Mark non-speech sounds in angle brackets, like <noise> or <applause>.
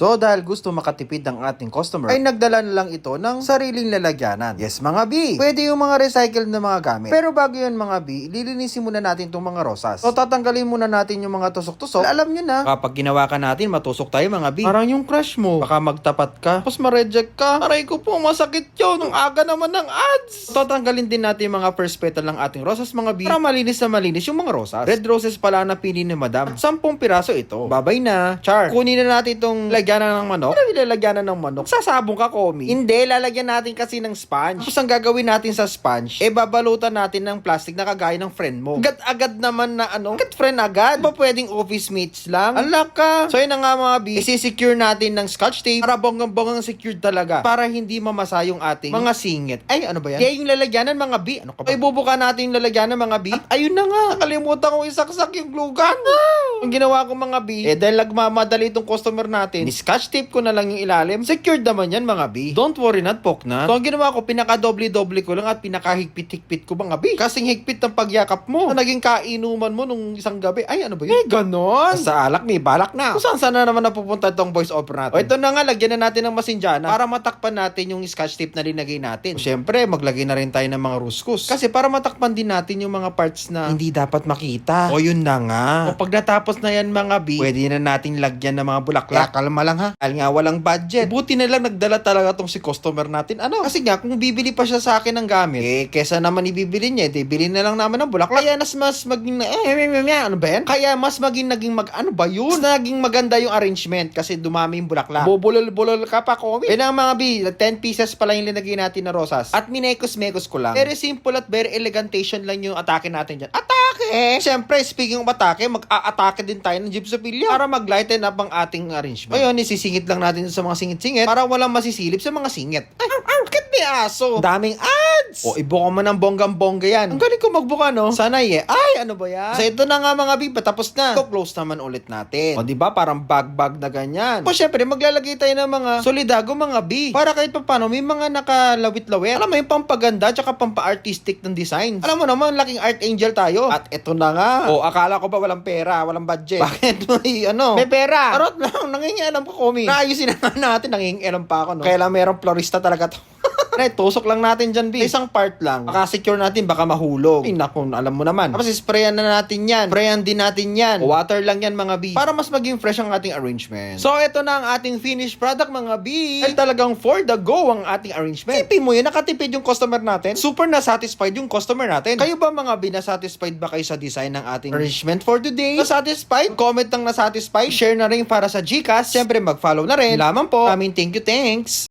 So dahil gusto makatipid ng ating customer, ay nagdala na lang ito ng sariling lalagyanan. Yes mga B, pwede yung mga recycled na mga gamit. Pero bago yun mga B, lilinisin muna natin itong mga rosas. So tatanggalin muna natin yung mga tusok-tusok. Alam nyo na, kapag ginawa ka natin, matusok tayo mga B. Parang yung crush mo. Baka magtapat ka, tapos ma-reject ka. Aray ko po, masakit yun. Ang aga naman ng ads. So tatanggalin din natin yung mga first petal ng ating rosas mga B. Para malinis na malinis yung mga rosas. Red roses pala na pili ni madam. Sampung piraso ito. Babay na. Char. Kunin na natin itong lagyanan ng manok. Ano yung lalagyanan ng manok? Sasabong ka, Komi. Hindi, lalagyan natin kasi ng sponge. Tapos ang gagawin natin sa sponge, eh babalutan natin ng plastic na kagaya ng friend mo. Agad-agad naman na ano? Agad friend agad? Ba pwedeng office mates lang? Alak ka. So yun na nga mga B, isi-secure natin ng scotch tape para bonggang-bonggang secured talaga. Para hindi mamasa yung ating mga singit. Ay, ano ba yan? Kaya yung lalagyanan mga B. Ano ka ba? Ay, bubuka natin yung lalagyanan mga B. At ayun na nga. Nakalimutan kong isaksak yung glue gun. Ang ginawa ko mga B, eh dahil nagmamadali itong customer natin, ni-scotch tape ko na lang yung ilalim. Secured naman yan mga B. Don't worry not poke na. So ang ginawa ko, pinaka-doble-doble ko lang at pinaka-higpit-higpit ko mga B. Kasing higpit ng pagyakap mo. Na naging kainuman mo nung isang gabi. Ay, ano ba yun? Eh, ganon. Sa alak ni, balak na. Kung saan sana naman napupunta itong voice over natin. O ito na nga, lagyan na natin ng masinjana para matakpan natin yung scotch tape na linagay natin. Siyempre, maglagay na rin tayo ng mga ruskus. Kasi para matakpan din natin yung mga parts na hindi dapat makita. O yun na nga. O pag natapos na yan mga B, pwede na nating lagyan ng mga bulaklak. kalma lang ha. Dahil nga walang budget. Buti na lang nagdala talaga tong si customer natin. Ano? Kasi nga, kung bibili pa siya sa akin ng gamit, eh, kesa naman ibibili niya, eh, bili na lang naman ng bulaklak. Kaya nas mas maging na, eh, eh, eh, eh, ano ba yan? Kaya mas maging naging mag, ano ba yun? Mas naging maganda yung arrangement kasi dumami yung bulaklak. Bubulol-bulol ka pa, Komi. Yan ang mga B, 10 pieces pa lang yung linagay natin na rosas. At minekos-mekos ko lang. Very simple at very elegantation lang yung atake natin dyan. Atake! Siyempre, speaking of atake, mag-a-atake din tayo ng gypsophilia para mag-lighten up ang ating arrangement. Ngayon, isisingit lang natin sa mga singit-singit para walang masisilip sa mga singit. Ay, ang bakit may aso? Daming ads! O, ibuka mo ng bonggang-bongga yan. Ang galing ko magbuka, no? Sanay eh. Ay, ano ba yan? So, ito na nga mga biba, tapos na. Ito, close naman ulit natin. O, di ba Parang bag-bag na ganyan. O, syempre, maglalagay tayo ng mga solidago, mga B. Para kahit pa paano, may mga nakalawit-lawit. Alam mo, yung pampaganda, tsaka pampa-artistic ng designs. Alam mo naman, laking art angel tayo. At ito na nga. O, akala ko ba walang pera, walang budget? Bakit <laughs> may, ano? May pera. Arot lang, nangingialam ko, Komi. Naayusin na natin, nangingialam pa ako, no? Kailan merong florista talaga to. Pre, tusok lang natin dyan, B. Isang part lang. Makasecure natin, baka mahulog. Ay, naku, alam mo naman. Tapos, sprayan na natin yan. Sprayan din natin yan. Water lang yan, mga B. Para mas maging fresh ang ating arrangement. So, ito na ang ating finished product, mga B. Ay, talagang for the go ang ating arrangement. Tipin mo yun, nakatipid yung customer natin. Super na-satisfied yung customer natin. Kayo ba, mga B, na-satisfied ba kayo sa design ng ating arrangement for today? Na-satisfied? Comment ang na-satisfied. Share na rin para sa Gcash. Siyempre, mag-follow na rin. Laman po. Aming thank you, thanks.